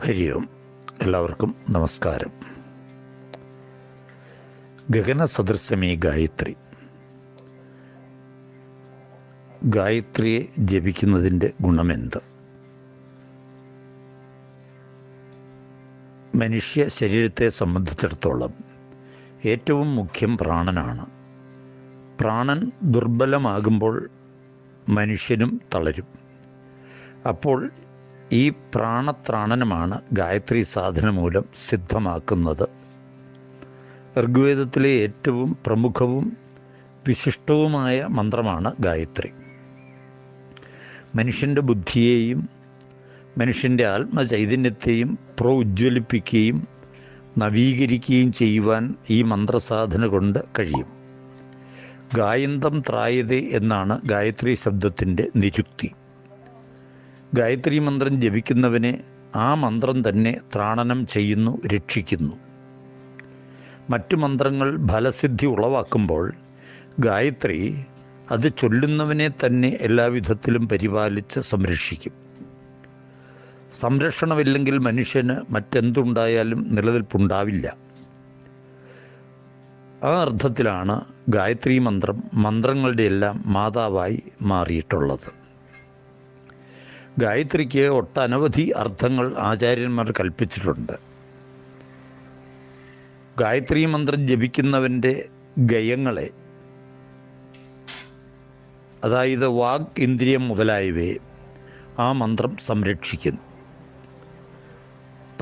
ഹരി ഓം. എല്ലാവർക്കും നമസ്കാരം. ഗഗന സദൃശമീ ഗായത്രി. ഗായത്രിയെ ജപിക്കുന്നതിന്റെ ഗുണമെന്ത്? മനുഷ്യ ശരീരത്തെ സംബന്ധിച്ചിടത്തോളം ഏറ്റവും മുഖ്യം പ്രാണനാണ്. പ്രാണൻ ദുർബലമാകുമ്പോൾ മനുഷ്യനും തളരും. അപ്പോൾ ഈ പ്രാണത്രാണനമാണ് ഗായത്രി സാധന മൂലം സിദ്ധമാക്കുന്നത്. ഋഗ്വേദത്തിലെ ഏറ്റവും പ്രമുഖവും വിശിഷ്ടവുമായ മന്ത്രമാണ് ഗായത്രി. മനുഷ്യന്റെ ബുദ്ധിയെയും മനുഷ്യന്റെ ആത്മചൈതന്യത്തെയും പ്രോജ്വലിപ്പിക്കുകയും നവീകരിക്കുകയും ചെയ്യുവാൻ ഈ മന്ത്രസാധന കൊണ്ട് കഴിയും. ഗായന്തം ത്രായതേ എന്നാണ് ഗായത്രി ശബ്ദത്തിന്റെ നിരുക്തി. ഗായത്രി മന്ത്രം ജപിക്കുന്നവനെ ആ മന്ത്രം തന്നെ ത്രാണനം ചെയ്യുന്നു രക്ഷിക്കുന്നു. മറ്റു മന്ത്രങ്ങൾ ഫലസിദ്ധി ഉളവാക്കുമ്പോൾ ഗായത്രി അത് ചൊല്ലുന്നവനെ തന്നെ എല്ലാവിധത്തിലും പരിപാലിച്ച് സംരക്ഷിക്കും. സംരക്ഷണമില്ലെങ്കിൽ മനുഷ്യന് മറ്റെന്തുണ്ടായാലും നിലനിൽപ്പുണ്ടാവില്ല. ആ അർത്ഥത്തിലാണ് ഗായത്രി മന്ത്രം മന്ത്രങ്ങളുടെ എല്ലാം മാതാവായി മാറിയിട്ടുള്ളത്. ഗായത്രിക്ക് ഒട്ടനവധി അർത്ഥങ്ങൾ ആചാര്യന്മാർ കൽപ്പിച്ചിട്ടുണ്ട്. ഗായത്രി മന്ത്രം ജപിക്കുന്നവന്റെ ഗയങ്ങളെ അതായത് വാഗ് ഇന്ദ്രിയം മുതലായവയെ ആ മന്ത്രം സംരക്ഷിക്കുന്നു.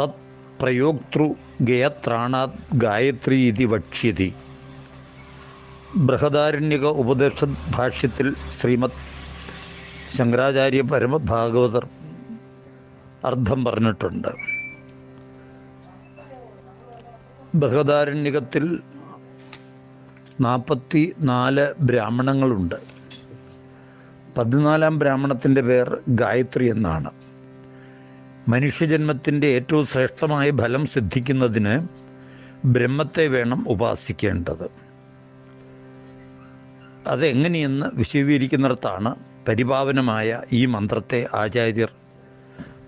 തത് പ്രയോക്തൃ ഗയത്രാണാത് ഗായത്രി ഇതി വക്ഷ്യതി. ബൃഹദാരണ്യക ഉപദേശ ഭാഷ്യത്തിൽ ശ്രീമദ് ശങ്കരാചാര്യ പരമഭാഗവതർ അർത്ഥം പറഞ്ഞിട്ടുണ്ട്. ബൃഹദാരണ്യകത്തിൽ നാൽപ്പത്തി നാല് ബ്രാഹ്മണങ്ങളുണ്ട്. പതിനാലാം ബ്രാഹ്മണത്തിന്റെ പേർ ഗായത്രി എന്നാണ്. മനുഷ്യജന്മത്തിന്റെ ഏറ്റവും ശ്രേഷ്ഠമായ ഫലം സിദ്ധിക്കുന്നതിന് ബ്രഹ്മത്തെ വേണം ഉപാസിക്കേണ്ടത്. അതെങ്ങനെയെന്ന് വിശദീകരിക്കുന്നിടത്താണ് പരിപാവനമായ ഈ മന്ത്രത്തെ ആചാര്യർ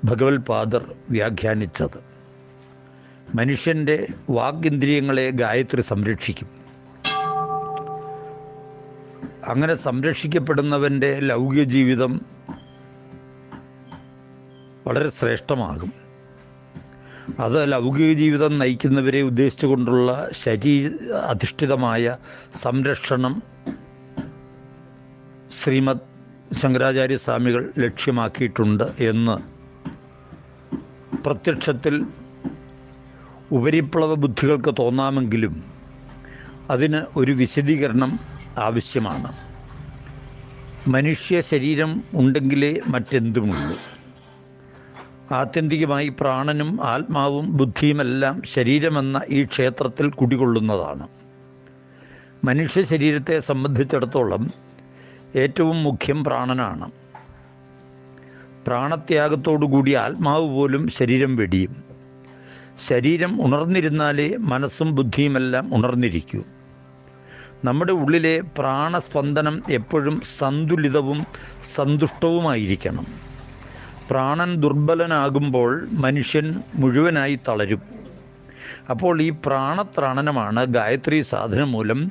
ഭഗവത്പാദർ വ്യാഖ്യാനിച്ചത്. മനുഷ്യന്റെ വാഗിന്ദ്രിയങ്ങളെ ഗായത്രി സംരക്ഷിക്കും. അങ്ങനെ സംരക്ഷിക്കപ്പെടുന്നവന്റെ ലൗകിക ജീവിതം വളരെ ശ്രേഷ്ഠമാകും. അത് ലൗകിക ജീവിതം നയിക്കുന്നവരെ ഉദ്ദേശിച്ചുകൊണ്ടുള്ള ശരീര അധിഷ്ഠിതമായ സംരക്ഷണം ശ്രീമദ് ശങ്കരാചാര്യ സ്വാമികൾ ലക്ഷ്യമാക്കിയിട്ടുണ്ട് എന്ന് പ്രത്യക്ഷത്തിൽ ഉപരിപ്ലവ ബുദ്ധികൾക്ക് തോന്നാമെങ്കിലും അതിന് ഒരു വിശദീകരണം ആവശ്യമാണ്. മനുഷ്യ ശരീരം ഉണ്ടെങ്കിലേ മറ്റെന്തുമുള്ളൂ. ആത്യന്തികമായി പ്രാണനും ആത്മാവും ബുദ്ധിയുമെല്ലാം ശരീരമെന്ന ഈ ക്ഷേത്രത്തിൽ കുടികൊള്ളുന്നതാണ്. മനുഷ്യ ശരീരത്തെ സംബന്ധിച്ചിടത്തോളം ഏറ്റവും മുഖ്യം പ്രാണനാണ്. പ്രാണത്യാഗത്തോടുകൂടി ആത്മാവ് പോലും ശരീരം വെടിയും. ശരീരം ഉണർന്നിരുന്നാലേ മനസ്സും ബുദ്ധിയുമെല്ലാം ഉണർന്നിരിക്കൂ. നമ്മുടെ ഉള്ളിലെ പ്രാണസ്പന്ദനം എപ്പോഴും സന്തുലിതവും സന്തുഷ്ടവുമായിരിക്കണം. പ്രാണൻ ദുർബലനാകുമ്പോൾ മനുഷ്യൻ മുഴുവനായി തളരും. അപ്പോൾ ഈ പ്രാണത്രാണനമാണ് ഗായത്രി സാധന മൂലം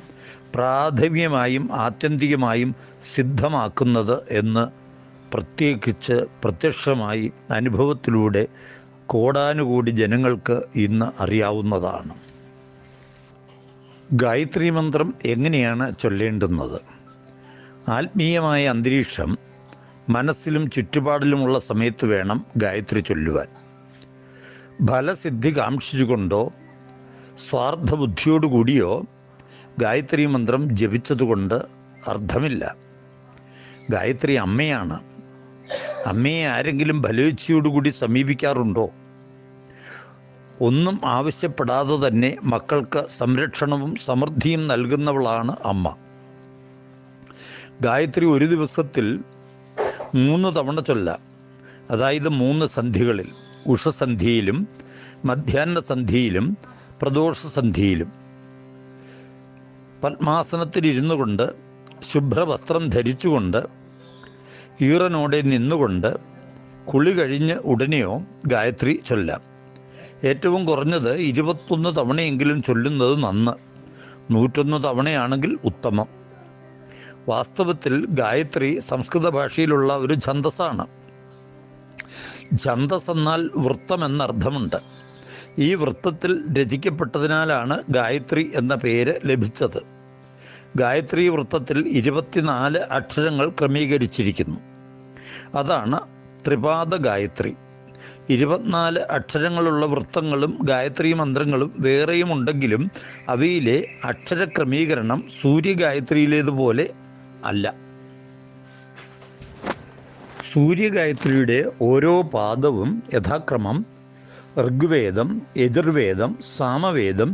പ്രാഥമികമായും ആത്യന്തികമായും സിദ്ധമാക്കുന്നത് എന്ന് പ്രത്യേകിച്ച് പ്രത്യക്ഷമായി അനുഭവത്തിലൂടെ കോടാനുകൂടി ജനങ്ങൾക്ക് ഇന്ന് അറിയാവുന്നതാണ്. ഗായത്രി മന്ത്രം എങ്ങനെയാണ് ചൊല്ലേണ്ടുന്നത്? ആത്മീയമായ അന്തരീക്ഷം മനസ്സിലും ചുറ്റുപാടിലുമുള്ള സമയത്ത് വേണം ഗായത്രി ചൊല്ലുവാൻ. ഫലസിദ്ധി കാക്ഷിച്ചുകൊണ്ടോ സ്വാർത്ഥബുദ്ധിയോടുകൂടിയോ ഗായത്രി മന്ത്രം ജപിച്ചതുകൊണ്ട് അർത്ഥമില്ല. ഗായത്രി അമ്മയാണ്. അമ്മയെ ആരെങ്കിലും ഫലേച്ഛയോടുകൂടി സമീപിക്കാറുണ്ടോ? ഒന്നും ആവശ്യപ്പെടാതെ തന്നെ മക്കൾക്ക് സംരക്ഷണവും സമൃദ്ധിയും നൽകുന്നവളാണ് അമ്മ. ഗായത്രി ഒരു ദിവസത്തിൽ മൂന്ന് തവണ ചൊല്ലാം അതായത് മൂന്ന് സന്ധികളിൽ. ഉഷസന്ധിയിലും മധ്യാഹ്നസന്ധിയിലും പ്രദോഷസന്ധിയിലും. പ്രദോഷ സന്ധിയിലും പത്മാസനത്തിലിരുന്നു കൊണ്ട് ശുഭ്രവസ്ത്രം ധരിച്ചുകൊണ്ട് ഈറനോടെ നിന്നുകൊണ്ട് കുളി കഴിഞ്ഞ് ഉടനെയോ ഗായത്രി ചൊല്ലാം. ഏറ്റവും കുറഞ്ഞത് ഇരുപത്തൊന്ന് തവണയെങ്കിലും ചൊല്ലുന്നത് നന്ന്. നൂറ്റൊന്ന് തവണയാണെങ്കിൽ ഉത്തമം. വാസ്തവത്തിൽ ഗായത്രി സംസ്കൃത ഭാഷയിലുള്ള ഒരു ഛന്തസ്സാണ് ഛന്തസ് എന്നാൽ വൃത്തം എന്നർത്ഥമുണ്ട് ഈ വൃത്തത്തിൽ രചിക്കപ്പെട്ടതിനാലാണ് ഗായത്രി എന്ന പേര് ലഭിച്ചത്. ഗായത്രി വൃത്തത്തിൽ ഇരുപത്തിനാല് അക്ഷരങ്ങൾ ക്രമീകരിച്ചിരിക്കുന്നു. അതാണ് ത്രിപാദ ഗായത്രി. ഇരുപത്തിനാല് അക്ഷരങ്ങളുള്ള വൃത്തങ്ങളും ഗായത്രി മന്ത്രങ്ങളും വേറെയും ഉണ്ടെങ്കിലും അവയിലെ അക്ഷരക്രമീകരണം സൂര്യഗായത്രിയിലേതുപോലെ അല്ല. സൂര്യഗായത്രിയുടെ ഓരോ പാദവും യഥാക്രമം ഋഗ്വേദം എതിർവേദം സാമവേദം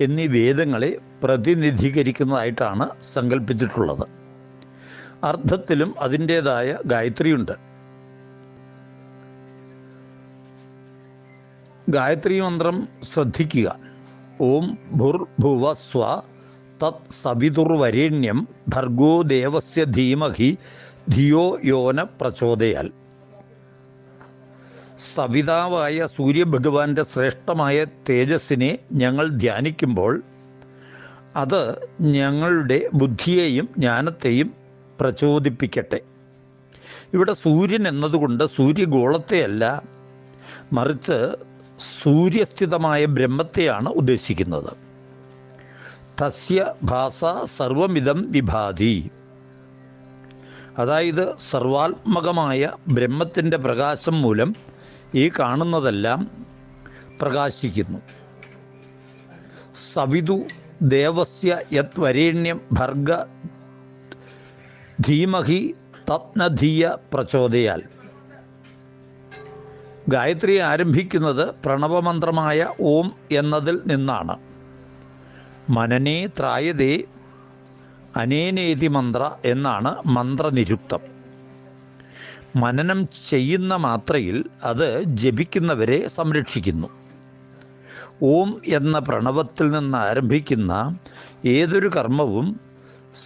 എന്നീ വേദങ്ങളെ പ്രതിനിധീകരിക്കുന്നതായിട്ടാണ് സങ്കല്പിച്ചിട്ടുള്ളത് അർത്ഥത്തിലും അതിന്റേതായ ഗായത്രിയുണ്ട്. ഗായത്രി മന്ത്രം ശ്രദ്ധിക്കുക. ഓം ഭുർഭുവ സ്വ തത് സവിതുർവരേണ്യം ഭർഗോ ദേവസ്യ ധീമഹി ധിയോ യോന പ്രചോദയാൽ. സവിതാവായ സൂര്യഭഗവാന്റെ ശ്രേഷ്ഠമായ തേജസ്സിനെ ഞങ്ങൾ ധ്യാനിക്കുമ്പോൾ അത് ഞങ്ങളുടെ ബുദ്ധിയെയും ജ്ഞാനത്തെയും പ്രചോദിപ്പിക്കട്ടെ. ഇവിടെ സൂര്യൻ എന്നതുകൊണ്ട് സൂര്യഗോളത്തെയല്ല മറിച്ച് സൂര്യസ്ഥിതമായ ബ്രഹ്മത്തെയാണ് ഉദ്ദേശിക്കുന്നത്. തസ്യ ഭാസ സർവമിതം വിഭാതി. അതായത് സർവാത്മകമായ ബ്രഹ്മത്തിന്റെ പ്രകാശം മൂലം ഈ കാണുന്നതെല്ലാം പ്രകാശിക്കുന്നു. സവിതു ദേവസ്യ യത് വരേണ്യം ഭർഗ ധീമഹി തത്നധീയ പ്രചോദയാൽ. ഗായത്രി ആരംഭിക്കുന്നത് പ്രണവമന്ത്രമായ ഓം എന്നതിൽ നിന്നാണ്. മനനേ ത്രായതേ അനേനേതി മന്ത്ര എന്നാണ് മന്ത്രനിരുക്തം. മനനം ചെയ്യുന്ന മാത്രയിൽ അത് ജപിക്കുന്നവരെ സംരക്ഷിക്കുന്നു. ഓം എന്ന പ്രണവത്തിൽ നിന്ന് ആരംഭിക്കുന്ന ഏതൊരു കർമ്മവും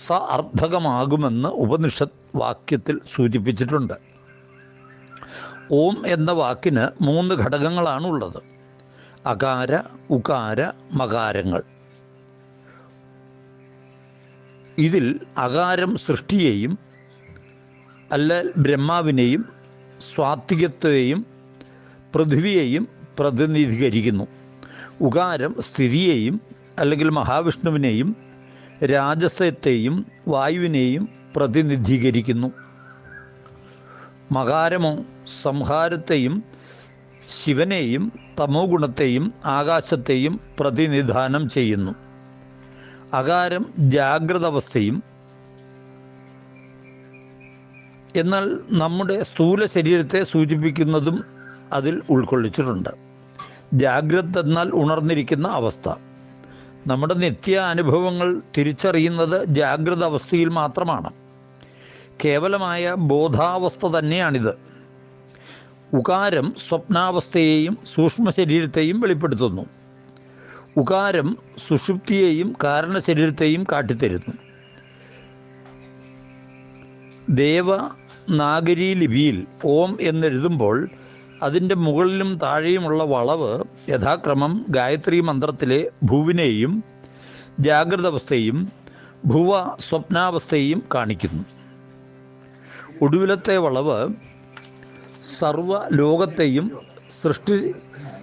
സ അർത്ഥകമാകുമെന്ന് ഉപനിഷത്ത് വാക്യത്തിൽ സൂചിപ്പിച്ചിട്ടുണ്ട്. ഓം എന്ന വാക്കിന് മൂന്ന് ഘടകങ്ങളാണുള്ളത്. അകാര ഉകാര മകാരങ്ങൾ. ഇതിൽ അകാരം സൃഷ്ടിയെയും അല്ല ബ്രഹ്മാവിനെയും സ്വാത്വികത്വയെയും പൃഥ്വിയെയും പ്രതിനിധീകരിക്കുന്നു. ഉകാരം സ്ഥിതിയെയും അല്ലെങ്കിൽ മഹാവിഷ്ണുവിനെയും രാജസത്തെയും വായുവിനെയും പ്രതിനിധീകരിക്കുന്നു. മകാരമോ സംഹാരത്തെയും ശിവനെയും തമോ ഗുണത്തെയും ആകാശത്തെയും പ്രതിനിധാനം ചെയ്യുന്നു. അകാരം ജാഗ്രത അവസ്ഥയും എന്നാൽ നമ്മുടെ സ്ഥൂല ശരീരത്തെ സൂചിപ്പിക്കുന്നതും അതിൽ ഉൾക്കൊള്ളിച്ചിട്ടുണ്ട്. ജാഗ്രത എന്നാൽ ഉണർന്നിരിക്കുന്ന അവസ്ഥ. നമ്മുടെ നിത്യ അനുഭവങ്ങൾ തിരിച്ചറിയുന്നത് ജാഗ്രത അവസ്ഥയിൽ മാത്രമാണ്. കേവലമായ ബോധാവസ്ഥ തന്നെയാണിത്. ഉകാരം സ്വപ്നാവസ്ഥയെയും സൂക്ഷ്മ ശരീരത്തെയും വെളിപ്പെടുത്തുന്നു. ഉകാരം സുഷുപ്തിയെയും കാരണശരീരത്തെയും കാട്ടിത്തരുന്നു. ദേവ നാഗരി ലിപിയിൽ ഓം എന്നെഴുതുമ്പോൾ അതിന്റെ മുകളിലും താഴെയുമുള്ള വളവ് യഥാക്രമം ഗായത്രി മന്ത്രത്തിലെ ഭൂവിനെയും ജാഗ്രത അവസ്ഥയും ഭുവ സ്വപ്നാവസ്ഥയും കാണിക്കുന്നു. ഒടുവിലത്തെ വളവ് സർവ ലോകത്തെയും സൃഷ്ടി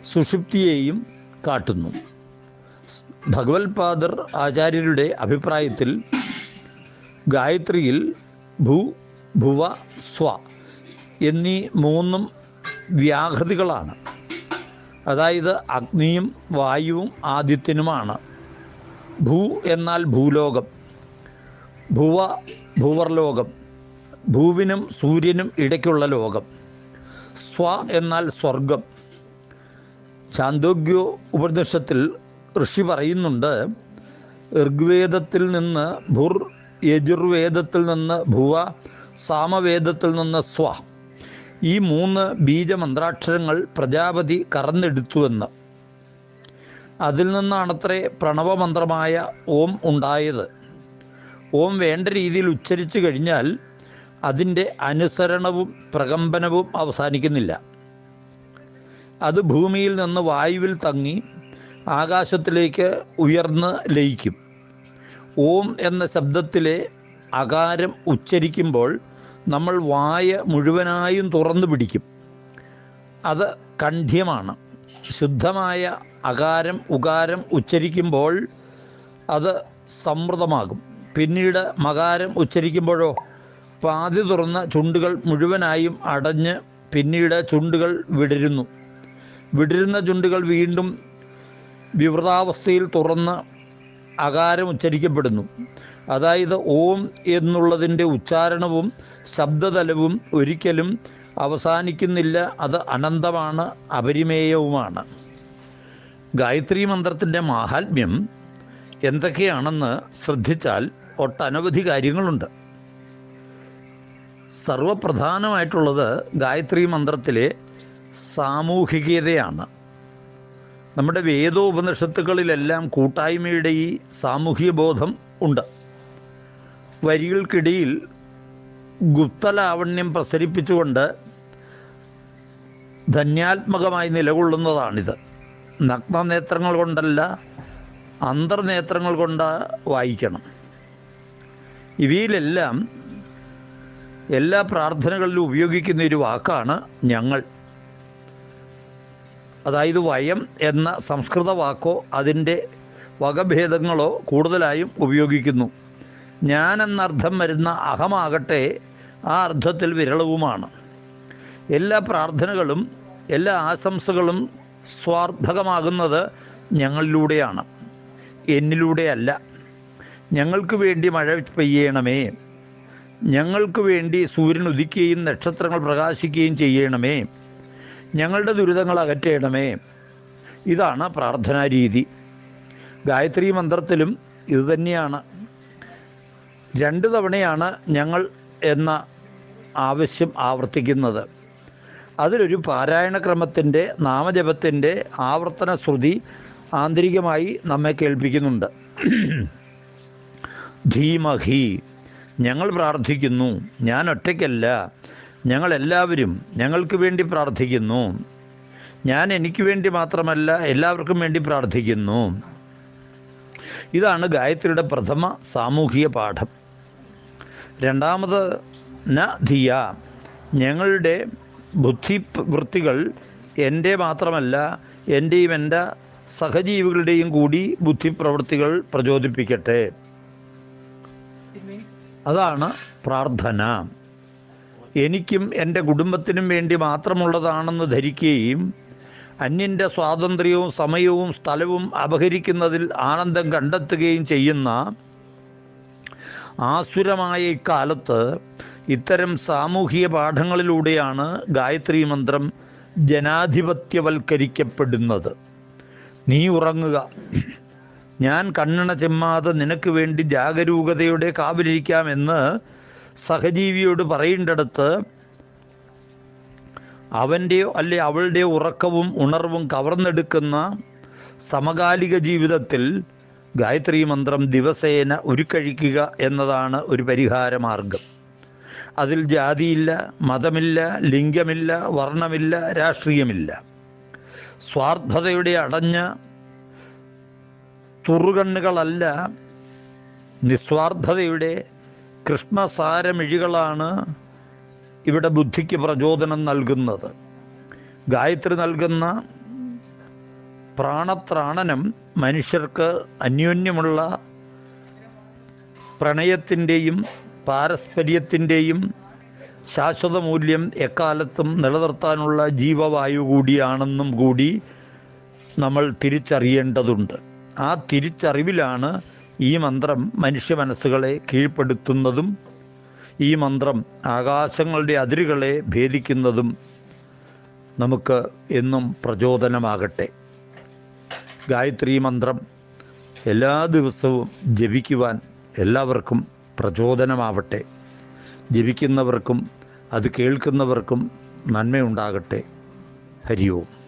സുഷുപ്തിയെയും കാട്ടുന്നു. ഭഗവത്പാദർ ആചാര്യരുടെ അഭിപ്രായത്തിൽ ഗായത്രിയിൽ ഭൂ ഭുവ സ്വ എന്നീ മൂന്നും വ്യാഹൃതികളാണ് അതായത് അഗ്നിയും വായുവും ആദിത്യനുമാണ്. ഭൂ എന്നാൽ ഭൂലോകം ഭുവ ഭൂവർലോകം ഭൂവിനും സൂര്യനും ഇടയ്ക്കുള്ള ലോകം സ്വ എന്നാൽ സ്വർഗം ചാന്തോഗ്യോ ഉപനിഷത്തിൽ ഋഷി പറയുന്നുണ്ട് ഋഗ്വേദത്തിൽ നിന്ന് ഭുർ യജുർവേദത്തിൽ നിന്ന് ഭുവ സാമവേദത്തിൽ നിന്ന് സ്വ. ഈ മൂന്ന് ബീജമന്ത്രാക്ഷരങ്ങൾ പ്രജാപതി കറന്നെടുത്തുവെന്ന് അതിൽ നിന്നാണത്രേ പ്രണവമന്ത്രമായ ഓം ഉണ്ടായത്. ഓം വേണ്ട രീതിയിൽ ഉച്ചരിച്ചു കഴിഞ്ഞാൽ അതിന്റെ അനുസരണവും പ്രകമ്പനവും അവസാനിക്കുന്നില്ല. അത് ഭൂമിയിൽ നിന്ന് വായുവിൽ തങ്ങി ആകാശത്തിലേക്ക് ഉയർന്ന് ലയിക്കും. ഓം എന്ന ശബ്ദത്തിലെ അകാരം ഉച്ചരിക്കുമ്പോൾ നമ്മൾ വായ മുഴുവനായും തുറന്നു പിടിക്കും. അത് കണ്ഠ്യമാണ്. ശുദ്ധമായ അകാരം ഉകാരം ഉച്ചരിക്കുമ്പോൾ അത് സമൃദ്ധമാകും. പിന്നീട് മകാരം ഉച്ചരിക്കുമ്പോഴോ പാതി തുറന്ന ചുണ്ടുകൾ മുഴുവനായും അടഞ്ഞ് പിന്നീട് ചുണ്ടുകൾ വിടരുന്നു. വിടരുന്ന ചുണ്ടുകൾ വീണ്ടും വിവൃതാവസ്ഥയിൽ തുറന്ന് അകാരം ഉച്ചരിക്കപ്പെടുന്നു. അതായത് ഓം എന്നുള്ളതിന്റെ ഉച്ചാരണവും ശബ്ദതലവും ഒരിക്കലും അവസാനിക്കുന്നില്ല. അത് അനന്തമാണ് അപരിമേയവുമാണ്. ഗായത്രി മന്ത്രത്തിന്റെ മാഹാത്മ്യം എന്തൊക്കെയാണെന്ന് ശ്രദ്ധിച്ചാൽ ഒട്ടനവധി കാര്യങ്ങളുണ്ട്. സർവപ്രധാനമായിട്ടുള്ളത് ഗായത്രി മന്ത്രത്തിലെ സാമൂഹികതയാണ്. നമ്മുടെ വേദോപനിഷത്തുകളിലെല്ലാം കൂട്ടായ്മയുടെ ഈ സാമൂഹ്യ ബോധം ഉണ്ട്. വരികൾക്കിടയിൽ ഗുപ്തലാവണ്യം പ്രസരിപ്പിച്ചുകൊണ്ട് ധന്യാത്മകമായി നിലകൊള്ളുന്നതാണിത്. നഗ്നനേത്രങ്ങൾ കൊണ്ടല്ല അന്തർനേത്രങ്ങൾ കൊണ്ട് വായിക്കണം. ഇവയിലെല്ലാം എല്ലാ പ്രാർത്ഥനകളിലും ഉപയോഗിക്കുന്ന ഒരു വാക്കാണ് ഞങ്ങൾ. അതായത് വയം എന്ന സംസ്കൃത വാക്കോ അതിന്റെ വകഭേദങ്ങളോ കൂടുതലായും ഉപയോഗിക്കുന്നു. ഞാൻ എന്നർത്ഥം വരുന്ന അഹമാകട്ടെ ആ അർത്ഥത്തിൽ വിരളവുമാണ്. എല്ലാ പ്രാർത്ഥനകളും എല്ലാ ആശംസകളും സ്വാർത്ഥകമാകുന്നത് ഞങ്ങളിലൂടെയാണ്. എന്നിലൂടെയല്ല. ഞങ്ങൾക്ക് വേണ്ടി മഴ പെയ്യണമേ. ഞങ്ങൾക്ക് വേണ്ടി സൂര്യൻ ഉദിക്കുകയും നക്ഷത്രങ്ങൾ പ്രകാശിക്കുകയും ചെയ്യണമേ. ഞങ്ങളുടെ ദുരിതങ്ങൾ അകറ്റേണമേ. ഇതാണ് പ്രാർത്ഥനാ രീതി. ഗായത്രി മന്ത്രത്തിലും ഇതുതന്നെയാണ് രണ്ട് തവണയാണ് ഞങ്ങൾ എന്ന ആവശ്യം ആവർത്തിക്കുന്നത്. അതിലൊരു പാരായണക്രമത്തിന്റെ നാമജപത്തിന്റെ ആവർത്തന ശ്രുതി ആന്തരികമായി നമ്മെ കേൾപ്പിക്കുന്നുണ്ട്. ധീമഹി ഞങ്ങൾ പ്രാർത്ഥിക്കുന്നു. ഞാൻ ഒറ്റയ്ക്കല്ല. ഞങ്ങളെല്ലാവരും ഞങ്ങൾക്ക് വേണ്ടി പ്രാർത്ഥിക്കുന്നു. ഞാൻ എനിക്ക് വേണ്ടി മാത്രമല്ല എല്ലാവർക്കും വേണ്ടി പ്രാർത്ഥിക്കുന്നു. ഇതാണ് ഗായത്രിയുടെ പ്രഥമ സാമൂഹിക പാഠം. രണ്ടാമത് ന ധിയ. ഞങ്ങളുടെ ബുദ്ധി വൃത്തികൾ എന്റെ മാത്രമല്ല എന്റെയും എന്റെ സഹജീവികളുടെയും കൂടി ബുദ്ധിപ്രവൃത്തികൾ പ്രചോദിപ്പിക്കട്ടെ. അതാണ് പ്രാർത്ഥന. എനിക്കും എന്റെ കുടുംബത്തിനും വേണ്ടി മാത്രമുള്ളതാണെന്ന് ധരിക്കുകയും അന്യന്റെ സ്വാതന്ത്ര്യവും സമയവും സ്ഥലവും അപഹരിക്കുന്നതിൽ ആനന്ദം കണ്ടെത്തുകയും ചെയ്യുന്ന ആസുരമായ ഇക്കാലത്ത് ഇത്തരം സാമൂഹിക പാഠങ്ങളിലൂടെയാണ് ഗായത്രി മന്ത്രം ജനാധിപത്യവൽക്കരിക്കപ്പെടുന്നത്. നീ ഉറങ്ങുക. ഞാൻ കണ്ണണ ചെമ്മാതെ നിനക്ക് വേണ്ടി ജാഗരൂകതയുടെ കാവലിരിക്കാമെന്ന് സഹജീവിയോട് പറയേണ്ടടുത്ത് അവന്റെയോ അല്ലെ അവളുടെ ഉറക്കവും ഉണർവും കവർന്നെടുക്കുന്ന സമകാലിക ജീവിതത്തിൽ ഗായത്രി മന്ത്രം ദിവസേന ഉരുക്കഴിക്കുക എന്നതാണ് ഒരു പരിഹാര മാർഗം അതിൽ ജാതിയില്ല മതമില്ല ലിംഗമില്ല വർണമില്ല രാഷ്ട്രീയമില്ല. സ്വാർത്ഥതയുടെ അടഞ്ഞ തുറുകണ്ണുകളല്ല നിസ്വാർത്ഥതയുടെ കൃഷ്ണസാരമിഴികളാണ് ഇവിടെ ബുദ്ധിക്ക് പ്രചോദനം നൽകുന്നത്. ഗായത്രി നൽകുന്ന പ്രാണത്രാണനം മനുഷ്യർക്ക് അന്യോന്യമുള്ള പ്രണയത്തിന്റെയും പാരസ്പര്യത്തിന്റെയും ശാശ്വത മൂല്യം എക്കാലത്തും നിലനിർത്താനുള്ള ജീവവായു കൂടിയാണെന്നും കൂടി നമ്മൾ തിരിച്ചറിയേണ്ടതുണ്ട്. ആ തിരിച്ചറിവിലാണ് ഈ മന്ത്രം മനുഷ്യ മനസ്സുകളെ കീഴ്പ്പെടുത്തുന്നതും ഈ മന്ത്രം ആകാശങ്ങളുടെ അതിരുകളെ ഭേദിക്കുന്നതും നമുക്ക് എന്നും പ്രചോദനമാകട്ടെ. ഗായത്രി മന്ത്രം എല്ലാ ദിവസവും ജപിക്കുവാൻ എല്ലാവർക്കും പ്രചോദനമാവട്ടെ. ജപിക്കുന്നവർക്കും അത് കേൾക്കുന്നവർക്കും നന്മയുണ്ടാകട്ടെ. ഹരി ഓം.